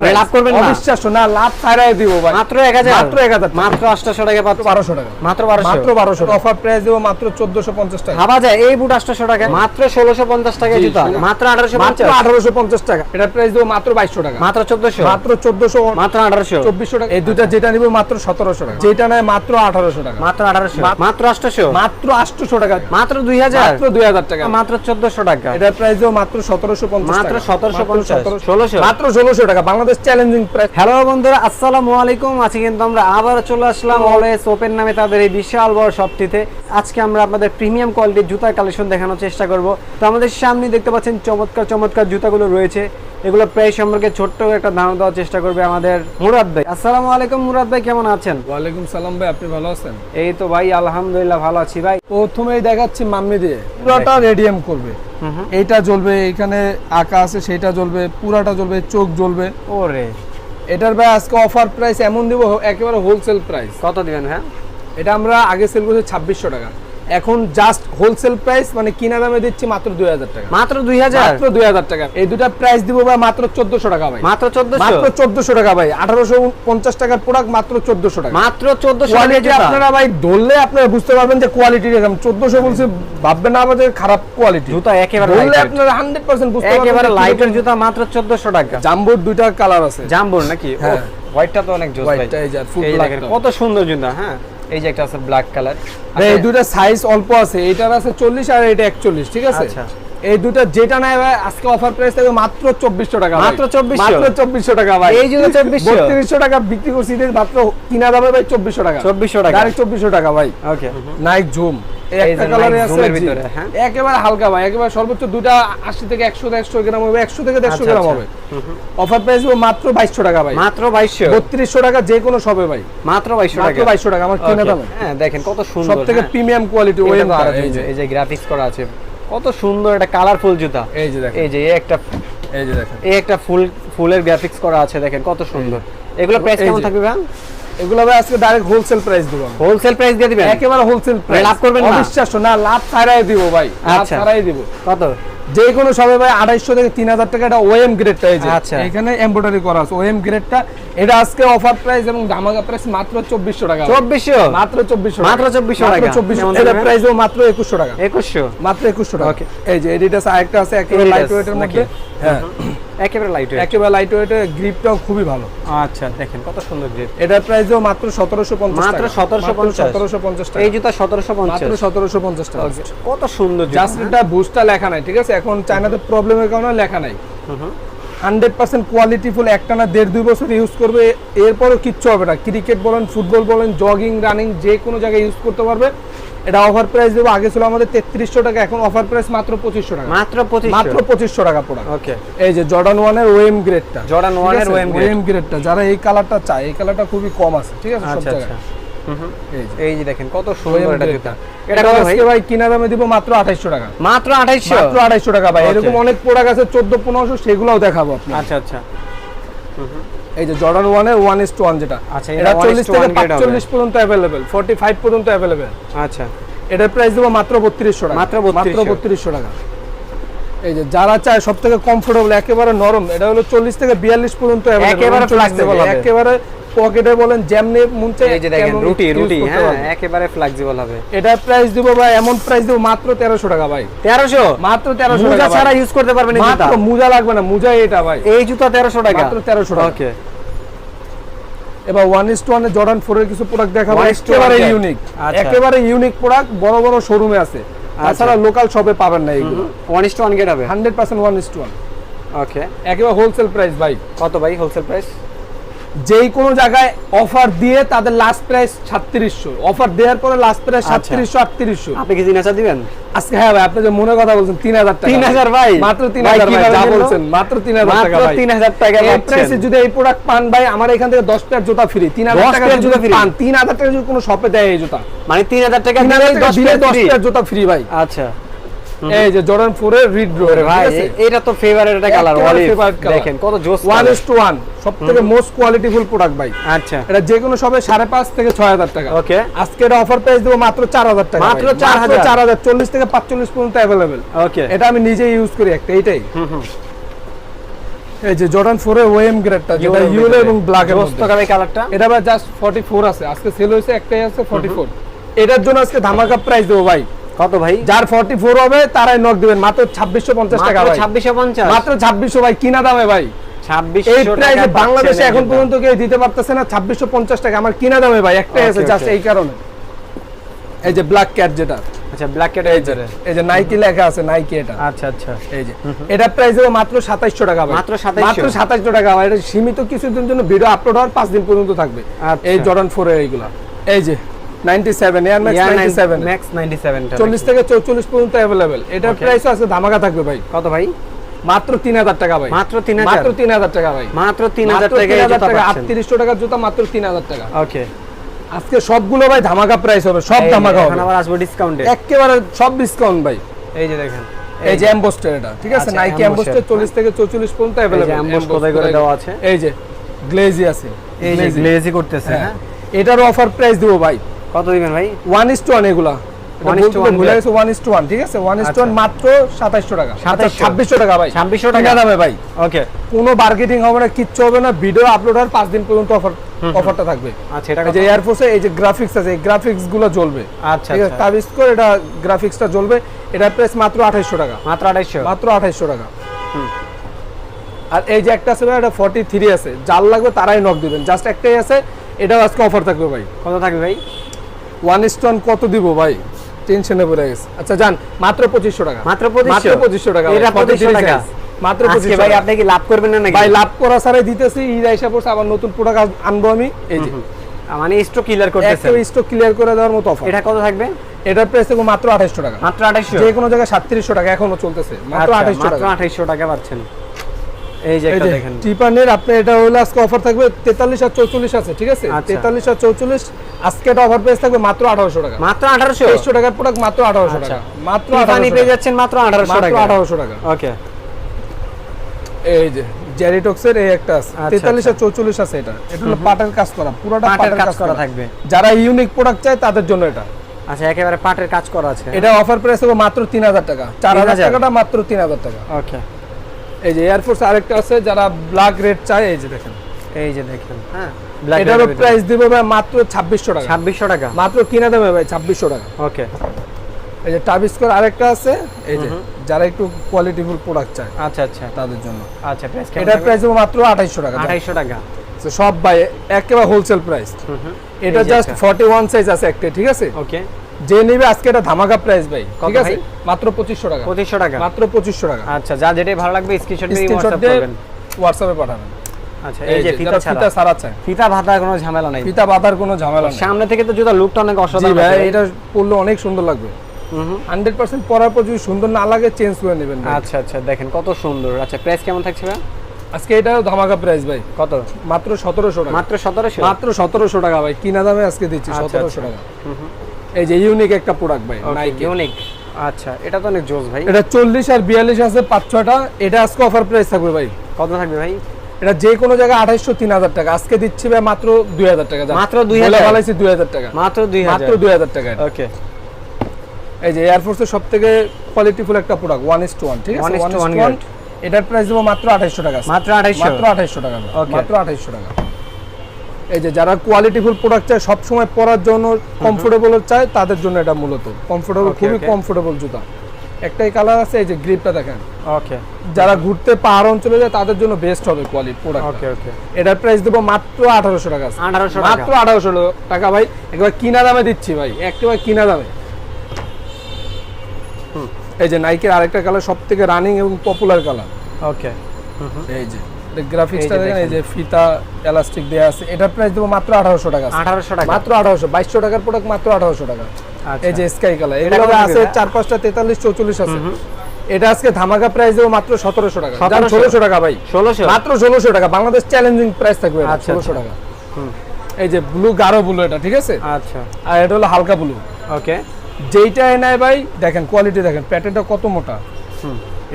লাভ করবেন না? অবিশ্বাস্য না লাভ ছাড়াই দিব ভাই। মাত্র এক হাজার? মাত্র 1000 মাত্র আটশো টাকা পাচ্ছ বারোশো টাকা। মাত্র বারোশো। মাত্র বারোশো অফার প্রাইস দেবো মাত্র চোদ্দশো পঞ্চাশ টাকা। ভাবা যায় এই বুট আটশো টাকা। মাত্র ষোলোশো পঞ্চাশ টাকা জুতা। মাত্র আঠারোশো মাত্র পঞ্চাশ। আঠারোশো পঞ্চাশ টাকা। এটা প্রাইস দেবো মাত্র বাইশশো টাকা। মাত্র চোদ্দশো। মাত্র চোদ্দশো মাত্র আঠারোশো। চব্বিশশো টাকা। এই দুটা যেটা নিবো মাত্র সতেরোশো টাকা। যেটা নেয় মাত্র আঠারোশো টাকা। মাত্র আঠারোশো। মাত্র আটশোশো। মাত্র আটশোশো টাকা। মাত্র দুই হাজার। মাত্র দুই হাজার টাকা। মাত্র চোদ্দশো টাকা। এটার প্রাইস দেবো মাত্র সতেরোশো পঞ্চাশ মাত্র টাকা। 1750 মাত্র 1600 মাত্র ষোলোশো টাকা। বাংলাদেশ চ্যালেঞ্জিং প্রাইস হ্যালো বন্ধুরা আসসালামু আলাইকুম। আজকে কিন্তু আমরা আবার চলে আসলাম অলওয়েজ ওপেন নামে তাদের এই বিশাল বড় শপটিতে আজকে আমরা আপনাদের প্রিমিয়াম কোয়ালিটির জুতার কালেকশন দেখানোর চেষ্টা করব। তো আমাদের সামনে দেখতে পাচ্ছেন চমৎকার চমৎকার জুতাগুলো রয়েছে। এগুলো প্রায় সম্পর্কে ছোট্ট একটা ধারণা দেওয়ার চেষ্টা করবে আমাদের মুরাদ ভাই। আসসালামু আলাইকুম মুরাদ ভাই কেমন আছেন? ওয়ালাইকুম সালাম ভাই আপনি ভালো আছেন? এই তো ভাই আলহামদুলিল্লাহ ভালো আছি ভাই। প্রথমেই দেখাচ্ছি মাম্মি দিয়ে। পুরোটা রেডিয়াম করবে। এইটা জ্বলবে এখানে আঁকা আছে সেটা জ্বলবে পুরাটা জ্বলবে চোখ জ্বলবে। ওরে। এটার ভাই আজকে অফার প্রাইস এমন দিব একেবারে হোলসেল প্রাইস কত দিবেন হ্যাঁ এটা আমরা আগে সেল করছি ছাব্বিশশো টাকা। এখন জাস্ট হোলসেল প্রাইস মানে কিনা দামে দিচ্ছি মাত্র দুই হাজার টাকা। মাত্র দুই হাজার? মাত্র দুই হাজার টাকা। এই দুটা প্রাইস দিব ভাই মাত্র চোদ্দশো টাকা ভাই। মাত্র চোদ্দশো? মাত্র চোদ্দশো টাকা ভাই। আঠারোশো পঞ্চাশ টাকার প্রোডাক্ট মাত্র চোদ্দশো টাকা। মাত্র চোদ্দশো কোয়ালিটি আপনারা ভাই ধরলে আপনারা বুঝতে পারবেন যে কোয়ালিটি এরকম। চোদ্দশো বলছে ভাববেন না আমাদের খারাপ কোয়ালিটি জুতা একেবারে ধরলে। আপনারা হান্ড্রেড পার্সেন্ট বুঝতে পারবেন একেবারে লাইটের জুতা মাত্র চোদ্দশো টাকা। জাম্বোর দুইটা কালার আছে। জাম্বুর নাকি? হ্যাঁ। হোয়াইটটা তো অনেক জোস ভাই। কত সুন্দর জুতা হ্যাঁ? এই যে একটা আছে ব্ল্যাক কালার এই দুটো সাইজ অল্প আছে এটার আছে চল্লিশ আর এটা একচল্লিশ ঠিক আছে? আচ্ছা। এই দুটা যেটা নেয় ভাই আজকে অফার প্রাইস থাকবে মাত্র চব্বিশশো টাকা মাত্র 2400? মাত্র চব্বিশশো টাকা ভাই। এই জুতো 2400? বত্রিশশো টাকা বিক্রি করছি এদের মাত্র কিনা দামে ভাই চব্বিশশো টাকা। 2400 টাকা। ডাইরেক্ট চব্বিশশো টাকা ভাই। ওকে নাইক জুম একটা কালারে আছে ভিতরে, হ্যাঁ। একেবারে হালকা ভাই একেবারে সর্বোচ্চ দুটা আশি থেকে একশো একশো গ্রাম হবে একশো থেকে দেড়শো আচ্ছা, গ্রাম আচ্ছা। হবে। অফার প্রাইস মাত্র বাইশশো টাকা ভাই। মাত্র বাইশশো? বত্রিশশো টাকা যে কোনো সবে ভাই। মাত্র বাইশশো মাত্র টাকা? বাইশশো টাকা আমার কিনা দামে। হ্যাঁ দেখেন কত সুন্দর সব থেকে হ্যাঁ। প্রিমিয়াম কোয়ালিটি আরও এই যে এই যে গ্রাফিক্স করা আছে কত সুন্দর একটা কালারফুল জুতা। এই যে দেখেন। এই যে একটা এই যে দেখেন। এই একটা ফুল ফুলের গ্রাফিক্স করা আছে দেখেন কত সুন্দর। এগুলো প্রাইস কেমন থাকবে ভাই? এগুলো ভাই আজকে ডাইরেক্ট হোলসেল প্রাইস দিব হোলসেল প্রাইস দিয়ে দিবেন? একেবারে হোলসেল প্রাইস লাভ করবেন না? অবিশ্বাস্য। না লাভ ছাড়াই দিব ভাই। লাভ আচ্ছা। ছাড়াই দিব। কত? যে কোনো সবে ভাই আড়াইশো থেকে তিন হাজার টাকা এটা ওএম গ্রেডটা যে। আচ্ছা। এখানে এমব্রয়ডারি করা আছে। ওএম গ্রেডটা এটা আজকে অফার প্রাইস এবং ধামাকা প্রাইস মাত্র চব্বিশশো টাকা। চব্বিশশো? মাত্র চব্বিশশো মাত্র 2400 টাকা। চব্বিশশো। এটা? প্রাইস মাত্র একুশশো টাকা। একুশশো? মাত্র একুশশো টাকা। Okay. এই যে এডিটাস আরেকটা আছে একেবারে লাইট ওয়েটের মধ্যে। হ্যাঁ। একেবারে লাইট একেবারে লাইট ওয়েটের গ্রিপটাও খুবই ভালো। আচ্ছা দেখেন কত সুন্দর গ্রেড এটার প্রাইস মাত্র সতেরোশো পঞ্চাশ মাত্র 1750 সতেরোশো পঞ্চাশ টাকা। এই জুতা সতেরোশো মাত্র পঞ্চাশ সতেরোশো পঞ্চাশ টাকা। কত সুন্দর জাস্ট এটা বুস্টটা লেখা নাই ঠিক আছে? এখন চায়নাতে প্রবলেমের কারণে লেখা নাই। হান্ড্রেড পার্সেন্ট কোয়ালিটিফুল একটানা দেড় দুই বছর ইউজ করবে এরপরও কিচ্ছু হবে না। ক্রিকেট বলেন ফুটবল বলেন জগিং রানিং যে কোনো জায়গায় ইউজ করতে পারবে। এটা অফার প্রাইস দেবো আগে ছিল আমাদের তেত্রিশশো টাকা এখন অফার প্রাইস মাত্র পঁচিশশো টাকা। মাত্র মাত্র পঁচিশশো টাকা পড়া ওকে এই যে জর্ডান ওয়ানের ওএম গ্রেডটা OM grade। ওএম গ্রেডটা যারা এই কালারটা চায় এই কালারটা খুবই কম আছে ঠিক আছে সব আচ্ছা আচ্ছা। জায়গায় এই যে দেখেন কত সুন্দর এটা জুতা। এটা এটা কত ভাই? ভাই কিনা দামে দিব মাত্র আঠাইশশো টাকা। মাত্র আঠাইশশো? মাত্র আড়াইশো টাকা ভাই এরকম অনেক প্রোডাক্ট আছে চোদ্দ পনেরোশো সেগুলোও দেখাবো আপনি আচ্ছা আচ্ছা। এই যে জর্ডান ওয়ানের ওয়ান ইস টু ওয়ান যেটা। আচ্ছা, এটা এটা 1:1 চল্লিশ থেকে grade হবে। পাঁচচল্লিশ পর্যন্ত আচ্ছা। এটার প্রাইস দেবো মাত্র টাকা। মাত্র মাত্র 3200 বত্রিশশো টাকা। এই যে যারা চায় সব থেকে কমফোর্টেবল একেবারে নরম এটা হলো চল্লিশ থেকে বিয়াল্লিশ পর্যন্ত একেবারে 39 flexible থেকে, হবে। একেবারে পকেটে বলেন যেমনি মন চায় এই যে দেখেন রুটি রুটি হ্যাঁ একেবারে ফ্লেক্সিবল হবে। এটার প্রাইস দিব ভাই এমন প্রাইস দিব মাত্র তেরোশো টাকা ভাই। তেরোশো? মাত্র তেরোশো মোজা টাকা ছাড়া ইউজ করতে পারবেন এই জুতা? মাত্র মুজা লাগবে না মুজা এটা ভাই। এই জুতা তেরোশো টাকা? মাত্র 1300 টাকা। ওকে এবার ওয়ান ইস টু ওয়ানে জর্ডান ফোরের কিছু প্রোডাক্ট দেখাবো। একেবারে ইউনিক আচ্ছা। একেবারে ইউনিক প্রোডাক্ট বড় বড় শোরুমে আছে। তাছাড়া লোকাল শপে পাবেন না এইগুলো। One is two one get হবে? Hundred percent one is two one okay একেবারে হোলসেল প্রাইস ভাই। কত ভাই হোলসেল প্রাইস যেই কোনো জায়গায় অফার দিয়ে তাদের লাস্ট প্রাইস সাতত্রিশশো। অফার দেওয়ার পরে লাস্ট প্রাইস। সাতত্রিশশো আটত্রিশশো। আপনি কি দিনাচা দিবেন? আজকে হ্যাঁ ভাই আপনি যে মনে কথা বলছেন তিন হাজার টাকা 3000 ভাই? মাত্র তিন হাজার যা বলছেন মাত্র তিন হাজার টাকা ভাই। 3000 টাকা এই প্রাইসে যদি এই প্রোডাক্ট পান ভাই আমার এখান থেকে দশ পেয়ার জুতা ফ্রি তিন হাজার 10 টাকা জুতা ফ্রি পান তিন হাজার টাকা যদি কোনো শপে দেয় এই জুতা। মানে তিন হাজার টাকা তিন হাজার দশ? পেয়ার জুতা ফ্রি ভাই। আচ্ছা। এই যে জর্ডান ফোর এর রিড রো ওরে ভাই এটা তো ফেভারিট একটা কালার অলিভ দেখেন কত জোস one colour। Is two one সব থেকে মোস্ট কোয়ালিটিফুল প্রোডাক্ট ভাই। আচ্ছা। এটা যে কোনো সবে সাড়ে পাঁচ থেকে ছয় হাজার টাকা। ওকে। আজকে এটা অফার প্রাইস দেবো মাত্র চার হাজার টাকা মাত্র ভাই। 4,000 চার হাজার চল্লিশ থেকে পাঁচচল্লিশ পর্যন্ত অ্যাভেলেবেল ওকে। এটা আমি নিজে ইউজ করি একটা এইটাই। এই যে জর্ডান 4 এর ওএম গ্রেডটা যেটা ইউলো এবং ব্ল্যাক এর মধ্যে। কাবে কালারটা এটা ভাই জাস্ট 44 আছে। আজকে সেল হয়েছে একটাই আছে 44 এটার জন্য আজকে ধামাকা প্রাইস দেবো ভাই। কত ভাই? যার 44 হবে তারাই নক দিবেন। মাত্র 2650 টাকা মাত্র ভাই। 2650 মাত্র 2600 ভাই কিনা দামে ভাই। 2600 এই প্রাইসে টাকা বাংলাদেশে এখন পর্যন্ত কেউ দিতে পারতেছে না 2650 টাকা। আমার কিনা দামে ভাই একটাই আছে জাস্ট এই কারণে। এই যে ব্ল্যাক ক্যাট যেটা। আচ্ছা ব্ল্যাক এর এই যে এই যে নাইকি লেখা আছে নাইকি এটা। আচ্ছা আচ্ছা। এই যে। এটা প্রাইস হবে মাত্র 2700 টাকা ভাই। মাত্র 2700 মাত্র 2700 টাকা ভাই। এটা সীমিত কিছুদিন জন্য ভিডিও আপলোড হওয়ার 5 দিন পর্যন্ত থাকবে। আচ্ছা। এই জর্ডান 4 এর এইগুলা। এই যে। 97 এয়ার ম্যাক্স 97 ম্যাক্স 97 টা 40 থেকে 44 পর্যন্ত अवेलेबल এটার Okay. প্রাইস আছে ধামাকা থাকবে ভাই কত ভাই মাত্র 3000 টাকা ভাই মাত্র 3000 মাত্র 3000 টাকা ভাই মাত্র 3000 মাত্র টাকায় 3000 জুতা টাকা পাচ্ছেন 3800 টাকার জুতা মাত্র 3000 টাকা ওকে আজকে সবগুলো ভাই ধামাকা প্রাইস হবে সব ধামাকা এখন হবে আবার আসবো ডিসকাউন্টে একেবারে সব ডিসকাউন্ট ভাই এই যে দেখেন এই যে এমবোস্টার এটা ঠিক আছে আচ্ছা, নাইকি Ambosster, এমবোস্টার 40 থেকে 44 পর্যন্ত এই যে अवेलेबल amboss কোথায় করে দেওয়া আছে? এই যে গ্লেজি আছে এই যে Glazy। গ্লেজি করতেছে হ্যাঁ হ্যাঁ এটার অফার প্রাইস দেবো ভাই কত দিবেন ভাই? 1 is to 1 এগুলা। One is to one ভুলে গ্লেজ। গেছে 1 is to 1 ঠিক আছে? 1 is to আচ্ছা। 1 মাত্র 2700 টাকা। 2700 2600 টাকা ভাই। 2600 টাকা? দামে ভাই। ওকে কোনো মার্কেটিং হবে না কিচ্ছু হবে না ভিডিও আপলোড হওয়ার 5 দিন পর্যন্ত অফার অফারটা থাকবে। আচ্ছা এটা যে এয়ারফোর্সে এই যে গ্রাফিক্স আছে এই গ্রাফিক্সগুলো জ্বলবে। আচ্ছা ঠিক আছে? আচ্ছা। তাবিজ করে এটা গ্রাফিক্সটা জ্বলবে। এটার প্রাইস মাত্র 2800 টাকা। মাত্র 250 মাত্র 2800 টাকা। আর এই যে একটা আছে এটা 43 আছে। যার লাগবে তারাই নক দিবেন। জাস্ট একটাই আছে এটাও আজকে অফার থাকবে ভাই। কত থাকবে ভাই? ওয়ান স্টোন কত দিব ভাই? টেনশনে পড়ে গেছে। আচ্ছা জান মাত্র 2500 টাকা। মাত্র 2500 মাত্র 2500 টাকা এটা 2500 টাকা? মাত্র 2500 ভাই আপনি কি লাভ করবেন না নাকি? ভাই লাভ করা ছাড়াই দিতেছি ঈদ আইসা পড়ছে আবার নতুন প্রোডাক্ট আনব আমি। এই যে। মানে স্টক ক্লিয়ার করতেছেন? একটা স্টক ক্লিয়ার করে দেওয়ার মতো অফার এটা কত থাকবে? এটার প্রাইস দেখো মাত্র 2800 টাকা। মাত্র 2800 যে কোনো জায়গায় 3700 টাকা এখনও চলতেছে। মাত্র আচ্ছা, 2800 মাত্র টাকা। 2800 টাকা পাচ্ছেন। এই যে এই একটা দেখেন। টিপানের আপনি এটা হলো আজকে অফার থাকবে 43 আর 44 আছে ঠিক আছে? আচ্ছা। 43 আর 44 আজকে এটা অফার প্রাইস থাকবে মাত্র 1800 টাকা। মাত্র 1800 2300 টাকার প্রোডাক্ট মাত্র 1800 আচ্ছা। টাকা। মাত্র টিফানি 1800 পেয়ে টাকা। যাচ্ছেন মাত্র 1800 মাত্র টাকা। 1800 টাকা। ওকে। এই যে জেরিটক্সের এই একটা আছে। আচ্ছা, 43 আর 44 আছে এটা। এটা হলো পাটের কাজ করা পুরোটা পাটের কাজ করা থাকবে। যারা ইউনিক প্রোডাক্ট চায় তাদের জন্য এটা। আচ্ছা একেবারে পাটের কাজ করা আছে। এটা অফার প্রাইস হবে মাত্র 3000 টাকা। 4000 3000 টাকাটা মাত্র 3000 টাকা। ওকে। এই যে এয়ারফোর্স আরেকটা আছে যারা ব্ল্যাক রেড চায় এই যে দেখেন। এই যে দেখেন। হ্যাঁ। এটারও প্রাইস দিবে ভাই মাত্র 2600 টাকা। 2600 টাকা। মাত্র কিনা দেবে ভাই 2600 টাকা। ওকে এই যে টাবিস্কোর আরেকটা আছে এই যে যারা একটু কোয়ালিটিফুল প্রোডাক্ট চায় আচ্ছা আচ্ছা। তাদের জন্য। আচ্ছা প্রাইস এটার প্রাইস হবে মাত্র 2800 টাকা। 2800 টাকা। সব ভাই একেবারে হোলসেল প্রাইস এটা জাস্ট একটা। 41 সাইজ আছে একটা ঠিক আছে? ওকে যে নেবে আজকে এটা ধামাকা প্রাইস ভাই। ঠিক আছে? মাত্র 2500 টাকা। 2500 টাকা। মাত্র 2500 টাকা। আচ্ছা যা যেটাই ভালো লাগবে স্ক্রিনশট দিয়ে দিয়ে করবেন। হোয়াটসঅ্যাপে পাঠাবেন। আচ্ছা এই যে ফিতা ফিতা ছাড়া। চায় ফিতা ভাতার কোনো ঝামেলা নাই। ফিতা বাঁধার কোনো ঝামেলা নেই। সামনে থেকে তো জুতা লুকটা অনেক অসাধারণ ভাই এটা পরলে অনেক সুন্দর লাগবে। হান্ড্রেড পার্সেন্ট পরার পর যদি সুন্দর না লাগে চেঞ্জ করে নেবেন আচ্ছা আচ্ছা দেখেন কত সুন্দর। আচ্ছা প্রাইস কেমন থাকছে ভাই? আজকে এটা ধামাকা প্রাইস ভাই। কত? মাত্র সতেরোশো টাকা। মাত্র 1700 মাত্র সতেরোশো টাকা ভাই। কিনা দামে আজকে দিচ্ছি আচ্ছা, সতেরোশো আচ্ছা। টাকা এই যে ইউনিক একটা প্রোডাক্ট ভাই নাইকি ইউনিক আচ্ছা এটা তো অনেক জোস ভাই। এটা চল্লিশ আর বিয়াল্লিশ আছে পাঁচ ছটা এটা আজকে অফার প্রাইস থাকবে ভাই। কত থাকবে ভাই? এটা যে কোনো জায়গায় আঠাইশশো তিন হাজার টাকা। আজকে দিচ্ছি ভাই মাত্র দুই হাজার টাকা যান। মাত্র 2000 বলে ফেলাইছি দুই হাজার টাকা। মাত্র 2000 মাত্র দুই হাজার টাকা ওকে এই যে এয়ারফোর্সের সব থেকে কোয়ালিটিফুল একটা product one is two one ঠিক আছে? One is one to is one two one grade। এটার প্রাইস দেবো মাত্র আঠাইশশো টাকা। মাত্র 2800 মাত্র আঠাইশশো টাকা। Okay. মাত্র আঠাইশশো টাকা। এই যে যারা কোয়ালিটিফুল প্রোডাক্ট চায় সবসময় পরার জন্য কমফোর্টেবল চায় তাদের জন্য এটা মূলত। কমফোর্টেবল খুবই কমফোর্টেবল জুতা। একটাই কালার আছে এই যে গ্রিপটা দেখেন। ওকে যারা ঘুরতে পাহাড় অঞ্চলে যায় তাদের জন্য বেস্ট হবে কোয়ালিটি প্রোডাক্ট ওকে ওকে এটার প্রাইস দেবো মাত্র আঠারোশো টাকা আছে। 1800 টাকা। মাত্র আঠারোশো টাকা ভাই। একবার কিনা দামে দিচ্ছি ভাই। একেবারে কিনা দামে। এই যে নাইকের আরেকটা কালার সব থেকে রানিং এবং পপুলার কালার ওকে এই যে। গ্রাফিক্সটা দেখেন এই যে ফিতা এলাস্টিক আছে। এটার প্রাইস দেবো মাত্র আঠারোশো টাকা আছে। 1800 টাকা। মাত্র টাকার প্রোডাক্ট মাত্র আঠারোশো টাকা। আচ্ছা। এই যে স্কাই কালার এগুলো আছে করে? চার পাঁচটা তেতাল্লিশ চৌচল্লিশ আছে। এটা আজকে ধামাকা প্রাইস দেবো মাত্র সতেরোশো টাকা। 1700 ষোলোশো টাকা ভাই। 1600 মাত্র ষোলোশো টাকা। বাংলাদেশ চ্যালেঞ্জিং প্রাইস থাকবে আচ্ছা, আচ্ছা। টাকা। এই যে ব্লু গাঢ় ব্লু এটা ঠিক আছে? আচ্ছা। আর এটা হলো হালকা ব্লু ওকে যেইটা এনায় ভাই দেখেন কোয়ালিটি দেখেন প্যাটার্নটা কত মোটা।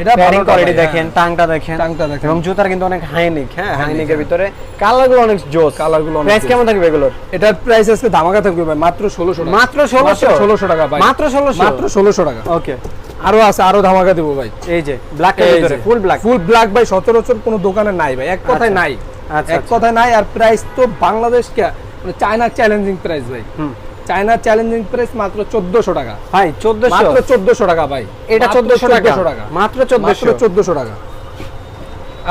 এটা ভালো কোয়ালিটি দেখেন টাংটা দেখেন। টাংটা দেখেন। এবং জুতার কিন্তু অনেক হাইনিক হ্যাঁ হাইনিকের ভিতরে কালারগুলো অনেক জোস। কালারগুলো প্রাইস কেমন থাকবে এগুলোর? এটার প্রাইস আজকে ধামাকা থাকবে ভাই মাত্র ষোলোশো টাকা। মাত্র 1600 ষোলোশো? টাকা ভাই। মাত্র 1600 মাত্র ষোলোশো টাকা। ওকে আরও আছে আরও ধামাকা দেবো ভাই। এই যে ব্ল্যাক ভিতরে ফুল ব্ল্যাক ফুল ব্ল্যাক ভাই সচরাচর কোনো দোকানে নাই ভাই এক কথায় আচ্ছা। নাই। আচ্ছা, এক আচ্ছা। কথায় নাই আর প্রাইস তো বাংলাদেশ কে মানে চায়না চ্যালেঞ্জিং প্রাইস ভাই। হুম। চায়না চ্যালেঞ্জিং প্রাইস মাত্র চোদ্দশো টাকা। ভাই 1400 মাত্র চোদ্দশো টাকা ভাই। এটা 1400 টাকা। 1400 টাকা। মাত্র মাত্র 1400 টাকা।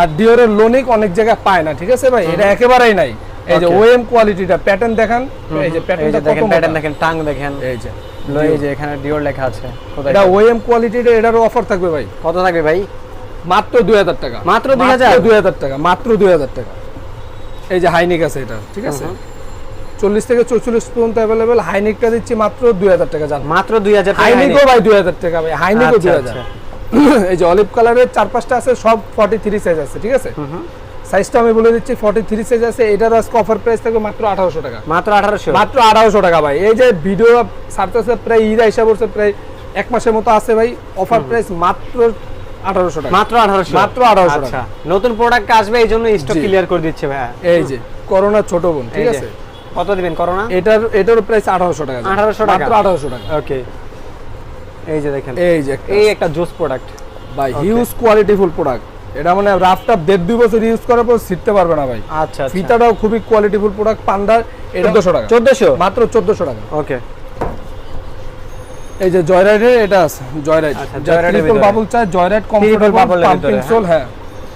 আর ডিওরের লোনিক অনেক জায়গায় পায় না ঠিক আছে ভাই? এটা একেবারেই নাই। এই যে ওএম কোয়ালিটিটা প্যাটার্ন দেখান। এই যে প্যাটার্নটা দেখেন প্যাটার্ন দেখেন টাং দেখেন। এই যে। লো, এই যে এখানে ডিওর লেখা আছে। এটা ওএম কোয়ালিটির এটারও অফার থাকবে ভাই। কত থাকবে ভাই? মাত্র দুই হাজার টাকা। মাত্র 2000? দুই হাজার টাকা মাত্র দুই হাজার টাকা। এই যে হাইনিক আছে এটা ঠিক আছে। চল্লিশ থেকে চৌচল্লিশ পর্যন্ত অ্যাভেলেবেল হাইনিকটা দিচ্ছি মাত্র দুই হাজার টাকা জান। মাত্র 2000 টাকা হাইনিকও ভাই দুই হাজার টাকা ভাই। হাইনিকও আচ্ছা, দুই হাজার। আচ্ছা। এই যে অলিভ কালারের চার পাঁচটা আছে সব ফর্টি থ্রি সাইজ আছে ঠিক আছে। সাইজটা আমি বলে দিচ্ছি ফর্টি থ্রি সাইজ আছে। এটার আজকে অফার প্রাইস থাকবে মাত্র আঠারোশো টাকা। মাত্র 1800 মাত্র আঠারোশো টাকা ভাই। এই যে ভিডিও ছাড়তেছে প্রায় ঈদ আইসা বলছে প্রায় এক মাসের মতো আছে ভাই। অফার প্রাইস মাত্র আঠারোশো টাকা। মাত্র 1800 মাত্র 1800 আচ্ছা। নতুন প্রোডাক্ট আসবে এই জন্য স্টক ক্লিয়ার করে দিচ্ছে ভাই এই যে করোনা ছোট বোন ঠিক আছে? কত দিবেন করোনা? এটার এটার প্রাইস আঠারোশো টাকা 1800 টাকা? মাত্র টাকা। ওকে এই যে দেখেন। এই যে এই একটা জুস প্রোডাক্ট ভাই. হিউজ কোয়ালিটিফুল প্রোডাক্ট এটা মানে রাফটাপ দেড় দুই বছর ইউজ করার পর শিখতে পারবে না ভাই। আচ্ছা আচ্ছা। ফিতাটাও খুবই কোয়ালিটিফুল প্রোডাক্ট পান্ডার এটা চোদ্দশো টাকা। 1400 মাত্র চোদ্দশো টাকা। ওকে এই যে জয়রাইডের এটা আছে জয়রাইড। আচ্ছা, জয়রাইডের বাবুল চাই জয়রাইড কমফোর্টেবল পাম্পিং সোল হ্যাঁ।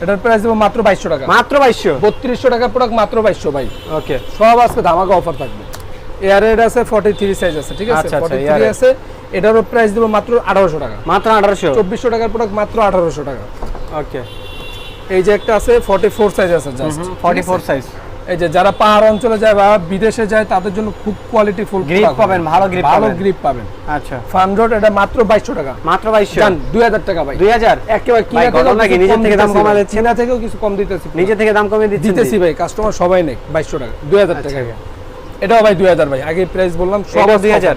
এটার প্রাইস দেবো মাত্র বাইশশো টাকা। মাত্র বাইশশো? বত্রিশশো টাকা প্রোডাক্ট মাত্র বাইশশো ভাই। ওকে সব আজকে ধামাকা অফার থাকবে। এয়ারের আছে ফর্টি থ্রি সাইজ আছে ঠিক আছে? আচ্ছা, আচ্ছা, ফর্টি থ্রি আছে এটারও প্রাইস দেবো মাত্র আঠারোশো টাকা। মাত্র 1800 চব্বিশশো টাকার প্রোডাক্ট মাত্র আঠারোশো টাকা। ওকে এই যে একটা আছে ফর্টি ফোর সাইজ আছে? জাস্ট 44 সাইজ এই যে যারা পাহাড় অঞ্চলে যায় বা বিদেশে যায় তাদের জন্য খুব কোয়ালিটি ফুল Grip পাবেন, ভালো grip ভালো গ্রিপ পাবেন। আচ্ছা। ফান রোড এটা মাত্র বাইশশো টাকা। মাত্র 2200 জান দুই হাজার টাকা ভাই। 2000 একেবারে কিনা ঘটনা কি? নিজের থেকে দাম কমা দিচ্ছেন? কিনা থেকেও কিছু কম দিতেছি। নিজে থেকে দাম কমিয়ে দিচ্ছেন দিতেছি ভাই কাস্টমার সবাই নেই বাইশশো টাকা দুই হাজার আচ্ছা। টাকা এটাও ভাই দুই হাজার ভাই আগে প্রাইস বললাম সব এটাও offer। 2000?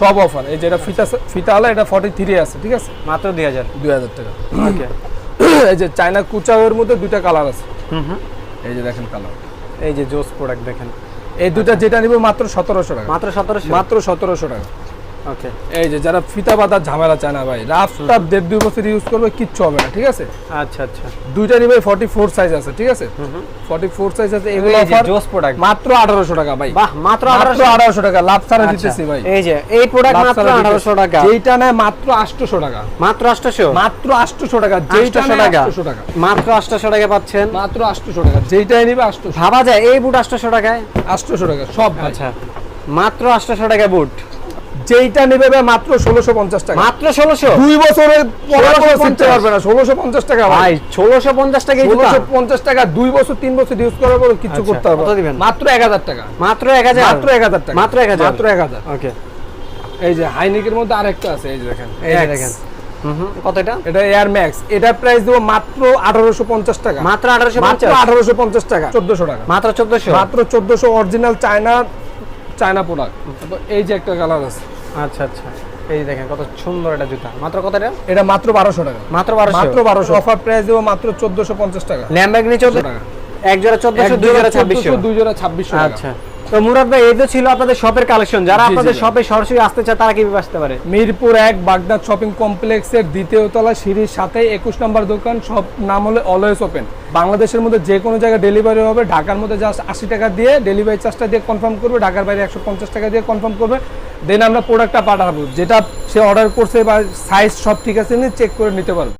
সব অফার এই যেটা ফিতা ফিতা হলো এটা ফর্টি থ্রি আছে ঠিক আছে? মাত্র 2000 দুই হাজার টাকা। ওকে এই যে চায়না কুচাওয়ের মধ্যে দুইটা কালার আছে। হুম হুম। এই যে দেখেন কালার এই যে জোস প্রোডাক্ট দেখেন। এই দুটা যেটা নিব মাত্র সতেরোশো টাকা। মাত্র 1700 মাত্র সতেরোশো টাকা। ওকে এই যে যারা ফিতা বাঁধার ঝামেলা চায় না ভাই রাফটা দেড় দুই বছর ইউজ করবে কিচ্ছু হবে না ঠিক আছে? আচ্ছা আচ্ছা। দুইটা নিবে ফর্টি ফোর সাইজ আছে ঠিক আছে? ফর্টি ফোর সাইজ আছে এগুলো অফার জোস প্রোডাক্ট মাত্র আঠারোশো টাকা ভাই। বাহ মাত্র মাত্র আঠারোশো টাকা। লাভ ছাড়া আচ্ছা, দিতেছি ভাই। এই যে এই প্রোডাক্ট মাত্র। 1800 টাকা। যেইটা নেয় মাত্র আটশোশো টাকা। মাত্র 800 মাত্র আটশোশো টাকা যেইটা 800 টাকা? আটশোশো টাকা। মাত্র 800 টাকা পাচ্ছেন? মাত্র আটশোশো টাকা যেইটাই নিবে আটশোশো। ভাবা যায় এই বুট 800 টাকায়? আটশোশো টাকা সব আচ্ছা। মাত্র 800 টাকা বুট যেইটা নিবে মাত্র ষোলোশো পঞ্চাশ টাকা। মাত্র 1600 দুই বছরের পড়াশোনা পারবে না ষোলোশো পঞ্চাশ টাকা ভাই। ভাই 1650 টাকা ষোলোশো পঞ্চাশ টাকা দুই বছর তিন বছর ইউজ করার পর কিছু আচ্ছা, করতে হবে। মাত্র এক হাজার টাকা। মাত্র 1000 মাত্র এক হাজার টাকা। মাত্র 1000 মাত্র এক হাজার। ওকে এই যে হাইনিকের মধ্যে আরেকটা আছে এই যে দেখেন এই যে দেখেন। হুম হুম কত এটা? এটা এয়ার ম্যাক্স এটার প্রাইস দেবো মাত্র পঞ্চাশ টাকা। মাত্র মাত্র 1850 আঠারোশো পঞ্চাশ টাকা। চোদ্দশো টাকা। মাত্র 1400 মাত্র চোদ্দশো? অরিজিনাল চায়না চায়না প্রোডাক্ট এই যে একটা কালার আছে। আচ্ছা আচ্ছা। এই দেখেন কত সুন্দর এটা জুতা। মাত্র কত এটা? এটা মাত্র বারোশো টাকা। মাত্র 1200 মাত্র বারোশো। অফার প্রাইস দেবো মাত্র চোদ্দশো পঞ্চাশ টাকা। ল্যাম্বরগিনি 1400 টাকা। এক জোড়া 1400 দুই জোড়া 2600 দুই জোড়া ছাব্বিশশো টাকা। আচ্ছা। তো মুরাদ ভাই এই তো ছিল আপনাদের শপের কালেকশন যারা আপনাদের শপে সরাসরি আসতে চায় তারা কীভাবে আসতে পারে? মিরপুর এক বাগদাদ শপিং কমপ্লেক্সের দ্বিতীয় তলা সিঁড়ির সাথে একুশ নম্বর দোকান সব নাম হলো অলওয়েজ ওপেন বাংলাদেশের মধ্যে যে কোনো জায়গায় ডেলিভারি হবে ঢাকার মধ্যে জাস্ট আশি টাকা দিয়ে ডেলিভারি চার্জটা দিয়ে কনফার্ম করবে ঢাকার বাইরে একশো পঞ্চাশ টাকা দিয়ে কনফার্ম করবে। দেন আমরা প্রোডাক্টটা পাঠাবো যেটা সে অর্ডার করছে বা সাইজ সব ঠিক আছে চেক করে নিতে পারবে।